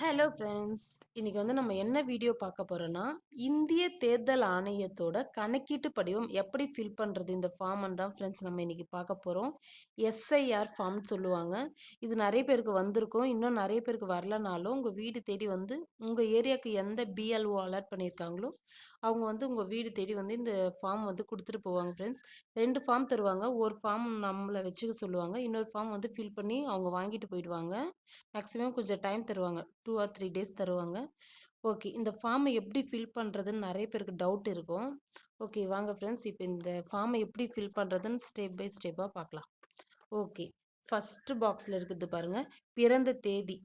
Hello friends இன்னைக்கு வந்து நம்ம என்ன வீடியோ பார்க்க போகிறோன்னா இந்திய தேர்தல் ஆணையத்தோட கணக்கீட்டு படிவம் எப்படி ஃபில் பண்ணுறது இந்த ஃபார்ம்னு தான் ஃப்ரெண்ட்ஸ் நம்ம இன்னைக்கு பார்க்க போகிறோம் எஸ்ஐஆர் ஃபார்ம்னு சொல்லுவாங்க. இது நிறைய பேருக்கு வந்திருக்கும். இன்னும் நிறைய பேருக்கு வரலனாலும் உங்கள் வீடு தேடி வந்து உங்கள் ஏரியாவுக்கு எந்த பிஎல்ஓ அலர்ட் பண்ணியிருக்காங்களோ அவங்க வந்து உங்கள் வீடு தேடி வந்து இந்த ஃபார்ம் வந்து கொடுத்துட்டு போவாங்க ஃப்ரெண்ட்ஸ் ரெண்டு ஃபார்ம் தருவாங்க. ஒரு ஃபார்ம் நம்மளை வச்சுக்க சொல்லுவாங்க. இன்னொரு ஃபார்ம் வந்து ஃபில் பண்ணி அவங்க வாங்கிட்டு போயிடுவாங்க. மேக்ஸிமம் கொஞ்சம் டைம் தருவாங்க. டூ ஆர் த்ரீ டேஸ் தருவாங்க. ஓகே இந்த ஃபார்மை எப்படி ஃபில் பண்ணுறதுன்னு நிறைய பேருக்கு டவுட் இருக்கும். ஓகே வாங்க ஃப்ரெண்ட்ஸ் இப்போ இந்த ஃபார்மை எப்படி ஃபில் பண்ணுறதுன்னு ஸ்டெப் பை ஸ்டெப்பாக பார்க்கலாம். ஓகே ஃபஸ்ட்டு பாக்ஸில் இருக்குது பாருங்கள் பிறந்த தேதி.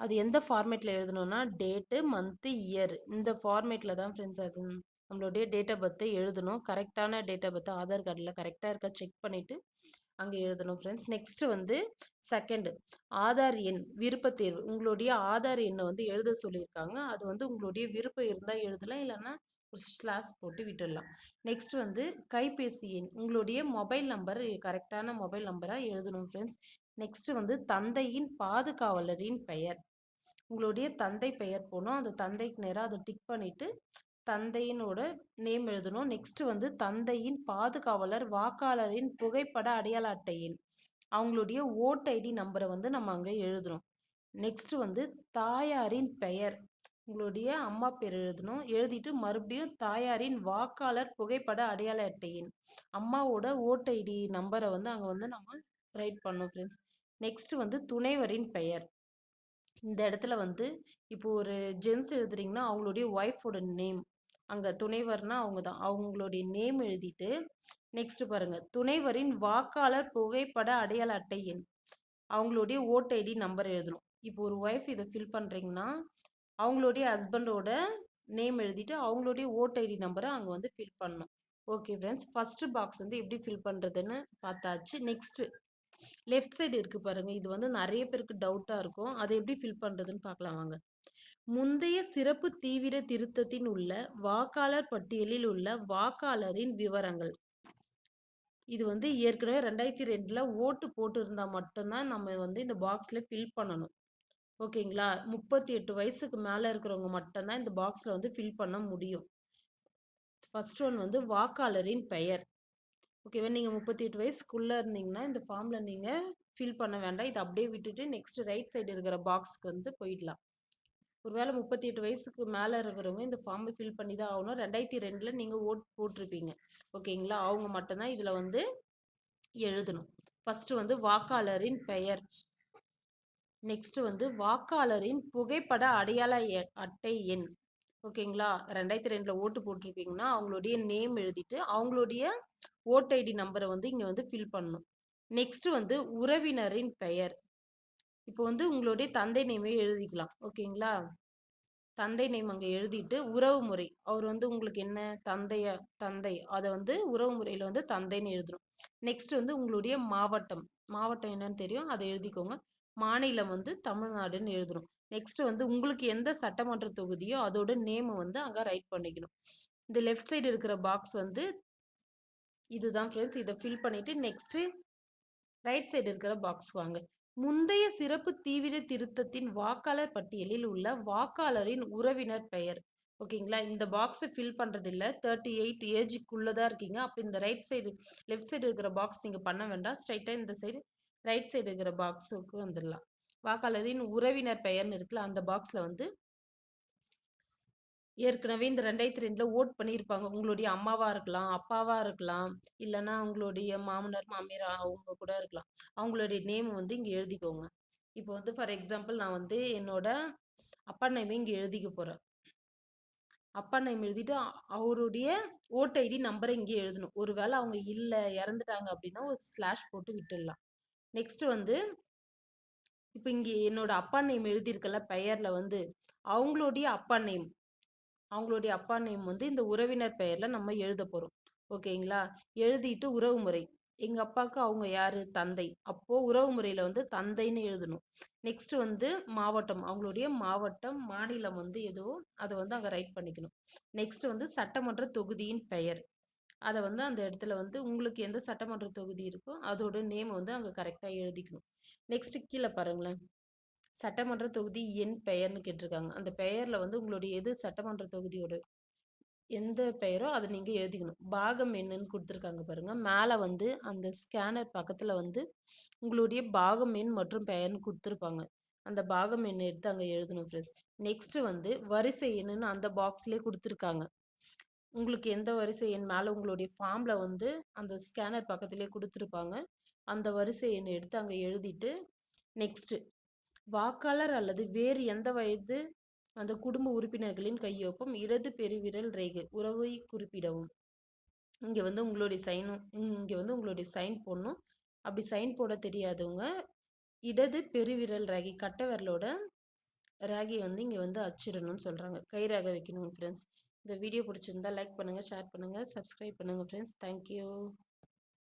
அது எந்த ஃபார்மேட்டில் எழுதணும்னா டேட்டு மந்த்து இயர் இந்த ஃபார்மேட்டில் தான் ஃப்ரெண்ட்ஸ் அது நம்மளுடைய டேட் ஆஃப் பர்த்தை எழுதணும். கரெக்டான டேட் ஆஃப் பர்த் ஆதார் கார்டில் கரெக்டாக இருக்கா செக் பண்ணிவிட்டு அங்கே எழுதணும் ஃப்ரெண்ட்ஸ் நெக்ஸ்ட்டு வந்து செகண்ட் ஆதார் எண் விருப்ப தேர்வு. உங்களுடைய ஆதார் எண்ணை வந்து எழுத சொல்லியிருக்காங்க. அது வந்து உங்களுடைய விருப்பம் இருந்தால் எழுதலாம் இல்லைன்னா ஒரு ஸ்லாஸ் போட்டு விட்டுடலாம். நெக்ஸ்ட் வந்து கைபேசி எண். உங்களுடைய மொபைல் நம்பர் கரெக்டான மொபைல் நம்பராக எழுதணும் ஃப்ரெண்ட்ஸ் நெக்ஸ்ட் வந்து தந்தையின் பாதுகாவலரின் பெயர். உங்களுடைய தந்தை பெயர் போகணும் அந்த தந்தைக்கு நேராக அதை டிக் பண்ணிவிட்டு தந்தையினோட நேம் எழுதணும். நெக்ஸ்ட் வந்து தந்தையின் பாதுகாவலர் வாக்காளரின் புகைப்பட அடையாள அட்டையின் அவங்களுடைய ஓட் ஐடி நம்பரை வந்து நம்ம அங்கே எழுதணும். நெக்ஸ்ட் வந்து தாயாரின் பெயர் உங்களுடைய அம்மா பேர் எழுதணும். எழுதிட்டு மறுபடியும் தாயாரின் வாக்காளர் புகைப்பட அடையாள அட்டையின் அம்மாவோட ஓட் ஐடி நம்பரை வந்து அங்கே வந்து நம்ம ரைட் பண்ணோம் ஃப்ரெண்ட்ஸ் நெக்ஸ்ட் வந்து துணைவரின் பெயர். இந்த இடத்துல வந்து இப்போ ஒரு ஜென்ஸ் எழுதுறீங்கன்னா அவங்களுடைய ஒய்ஃபோட நேம் அங்கே துணைவர்னா அவங்க தான் அவங்களுடைய நேம் எழுதிட்டு நெக்ஸ்ட் பாருங்க. துணைவரின் வாக்காளர் புகைப்பட அடையாள அட்டை எண். அவங்களுடைய ஓட் ஐடி நம்பர் எழுதணும். இப்போ ஒரு ஒய்ஃப் இதை ஃபில் பண்ணுறீங்கன்னா அவங்களுடைய ஹஸ்பண்டோட நேம் எழுதிட்டு அவங்களுடைய ஓட் ஐடி நம்பரை அங்கே வந்து ஃபில் பண்ணணும். ஓகே ஃப்ரெண்ட்ஸ் ஃபர்ஸ்ட் பாக்ஸ் வந்து எப்படி ஃபில் பண்ணுறதுன்னு பார்த்தாச்சு. நெக்ஸ்ட் லெஃப்ட் சைடு இருக்குது பாருங்கள் இது வந்து நிறைய பேருக்கு டவுட்டாக இருக்கும். அதை எப்படி ஃபில் பண்ணுறதுன்னு பார்க்கலாம் வாங்க. முந்தைய சிறப்பு தீவிர திருத்தத்தின் உள்ள வாக்காளர் பட்டியலில் உள்ள வாக்காளரின் விவரங்கள். இது வந்து ஏற்கனவே ரெண்டாயிரத்தி ரெண்டில் ஓட்டு போட்டு இருந்தால் மட்டும்தான் நம்ம வந்து இந்த பாக்ஸில் ஃபில் பண்ணணும். ஓகேங்களா? முப்பத்தி எட்டு வயசுக்கு மேலே இருக்கிறவங்க மட்டும்தான் இந்த பாக்ஸில் வந்து ஃபில் பண்ண முடியும். ஃபர்ஸ்ட் ஒன் வந்து வாக்காளரின் பெயர். ஓகேவா நீங்கள் முப்பத்தி எட்டு வயசுக்குள்ளே இருந்தீங்கன்னா இந்த ஃபார்மில் நீங்கள் ஃபில் பண்ண வேண்டாம். இதை அப்படியே விட்டுட்டு நெக்ஸ்ட் ரைட் சைடு இருக்கிற பாக்ஸ்க்கு வந்து போயிடலாம். ஒருவேளை முப்பத்தி எட்டு வயசுக்கு மேலே இருக்கிறவங்க இந்த ஃபார்மை ஃபில் பண்ணி தான் ஆகணும். ரெண்டாயிரத்தி ரெண்டில் நீங்கள் ஓட் போட்டிருப்பீங்க. ஓகேங்களா அவங்க மட்டும்தான் இதில் வந்து எழுதணும். ஃபஸ்ட்டு வந்து வாக்காளரின் பெயர். நெக்ஸ்ட் வந்து வாக்காளரின் புகைப்பட அடையாள அட்டை எண். ஓகேங்களா ரெண்டாயிரத்தி ரெண்டில் ஓட்டு போட்டிருப்பீங்கன்னா அவங்களுடைய நேம் எழுதிட்டு அவங்களுடைய ஓட் ஐடி நம்பரை வந்து இங்கே வந்து ஃபில் பண்ணணும். நெக்ஸ்ட் வந்து உறவினரின் பெயர். இப்போ வந்து உங்களுடைய தந்தை நேமே எழுதிக்கலாம். ஓகேங்களா? தந்தை நேம் அங்கே எழுதிட்டு உறவு முறை. அவர் வந்து உங்களுக்கு என்ன? தந்தைய தந்தை. அதை வந்து உறவு முறையில் வந்து தந்தைன்னு எழுதணும். நெக்ஸ்ட் வந்து உங்களுடைய மாவட்டம். மாவட்டம் என்னன்னு தெரியும்? அதை எழுதிக்கோங்க. மாநிலம் வந்து தமிழ்நாடுன்னு எழுதணும். நெக்ஸ்ட் வந்து உங்களுக்கு எந்த சட்டமன்ற தொகுதியோ அதோட நேமை வந்து அங்கே ரைட் பண்ணிக்கணும். இந்த லெஃப்ட் சைடு இருக்கிற பாக்ஸ் வந்து இதுதான் ஃப்ரெண்ட்ஸ் இதை ஃபில் பண்ணிவிட்டு நெக்ஸ்ட்டு ரைட் சைடு இருக்கிற பாக்ஸ் வாங்க. முந்தைய சிறப்பு தீவிர திருத்தத்தின் வாக்காளர் பட்டியலில் உள்ள வாக்காளரின் உறவினர் பெயர். ஓகேங்களா இந்த பாக்ஸை ஃபில் பண்ணுறது இல்லை தேர்ட்டி எயிட் ஏஜுக்குள்ளே தான் இருக்கீங்க. அப்போ இந்த ரைட் சைடு லெஃப்ட் சைடு இருக்கிற பாக்ஸ் நீங்கள் பண்ண வேண்டாம். ஸ்ட்ரைட்டாக இந்த சைடு ரைட் சைடு இருக்கிற பாக்ஸுக்கு வந்துடலாம். வாக்காளரின் உறவினர் பெயர்னு இருக்குல்ல அந்த பாக்ஸில் வந்து ஏற்கனவே இந்த ரெண்டாயிரத்தி ரெண்டில் ஓட் பண்ணியிருப்பாங்க. உங்களுடைய அம்மாவாக இருக்கலாம் அப்பாவாக இருக்கலாம் இல்லைன்னா உங்களுடைய மாமனார் மாமியார் அவங்க கூட இருக்கலாம். அவங்களுடைய நேம் வந்து இங்கே எழுதிக்கோங்க. இப்போ வந்து ஃபார் எக்ஸாம்பிள் நான் வந்து என்னோட அப்பா நேம் இங்கே எழுதிக்க போகிறேன் அப்பா நேம் எழுதிட்டு அவருடைய ஓட் ஐடி நம்பரை இங்கே எழுதணும். ஒருவேளை அவங்க இல்லை இறந்துட்டாங்க அப்படின்னா ஒரு ஸ்லாஷ் போட்டு விட்டுடலாம். நெக்ஸ்ட் வந்து இப்போ இங்கே என்னோட அப்பா நேம் எழுதியிருக்கல பெயரில் வந்து அவங்களுடைய அப்பா நேம் அவங்களுடைய அப்பா நேம் வந்து இந்த உறவினர் பெயரில் நம்ம எழுத போறோம். ஓகேங்களா? எழுதிட்டு உறவு முறை. எங்கள் அப்பாவுக்கு அவங்க யார்? தந்தை. அப்போது உறவு முறையில வந்து தந்தைன்னு எழுதணும். நெக்ஸ்ட் வந்து மாவட்டம். அவங்களுடைய மாவட்டம் மாநிலம் வந்து ஏதோ அதை வந்து அங்கே ரைட் பண்ணிக்கணும். நெக்ஸ்ட் வந்து சட்டமன்ற தொகுதியின் பெயர். அதை வந்து அந்த இடத்துல வந்து உங்களுக்கு எந்த சட்டமன்ற தொகுதி இருக்கோ அதோட நேம் வந்து அங்கே கரெக்டாக எழுதிக்கணும். நெக்ஸ்ட் கீழே பாருங்களேன். சட்டமன்ற தொகுதி என் பெயர்னு கேட்டிருக்காங்க. அந்த பெயரில் வந்து உங்களுடைய எது சட்டமன்ற தொகுதியோட எந்த பெயரோ அதை நீங்கள் எழுதிக்கணும். பாகம் என்னன்னு கொடுத்துருக்காங்க பாருங்க. மேலே வந்து அந்த ஸ்கேனர் பக்கத்தில் வந்து உங்களுடைய பாகம் எண் மற்றும் பெயர்னு கொடுத்துருப்பாங்க. அந்த பாகம் எண் எடுத்து அங்கே எழுதணும் ஃப்ரெண்ட்ஸ் நெக்ஸ்ட்டு வந்து வரிசை எண்ணுன்னு அந்த பாக்ஸ்லேயே கொடுத்துருக்காங்க. உங்களுக்கு எந்த வரிசை எண் மேலே உங்களுடைய ஃபார்மில் வந்து அந்த ஸ்கேனர் பக்கத்துலேயே கொடுத்துருப்பாங்க. அந்த வரிசை எண் எடுத்து அங்கே எழுதிட்டு நெக்ஸ்ட்டு வாக்காளர் அல்லது வேறு எந்த வயது அந்த குடும்ப உறுப்பினர்களின் கையொப்பம் இடது பெருவிரல் ரேகை உறவை குறிப்பிடவும். இங்கே வந்து உங்களுடைய சைனும் இங்கே வந்து உங்களுடைய சைன் போடணும். அப்படி சைன் போட தெரியாதவங்க இடது பெருவிரல் ரேகை கட்டை விரலோட ரேகை வந்து இங்கே வந்து அச்சிடணும்னு சொல்கிறாங்க கை ரேகை வைக்கணும் ஃப்ரெண்ட்ஸ் இந்த வீடியோ பிடிச்சிருந்தா லைக் பண்ணுங்கள் ஷேர் பண்ணுங்கள் சப்ஸ்கிரைப் பண்ணுங்கள் ஃப்ரெண்ட்ஸ் தேங்க்யூ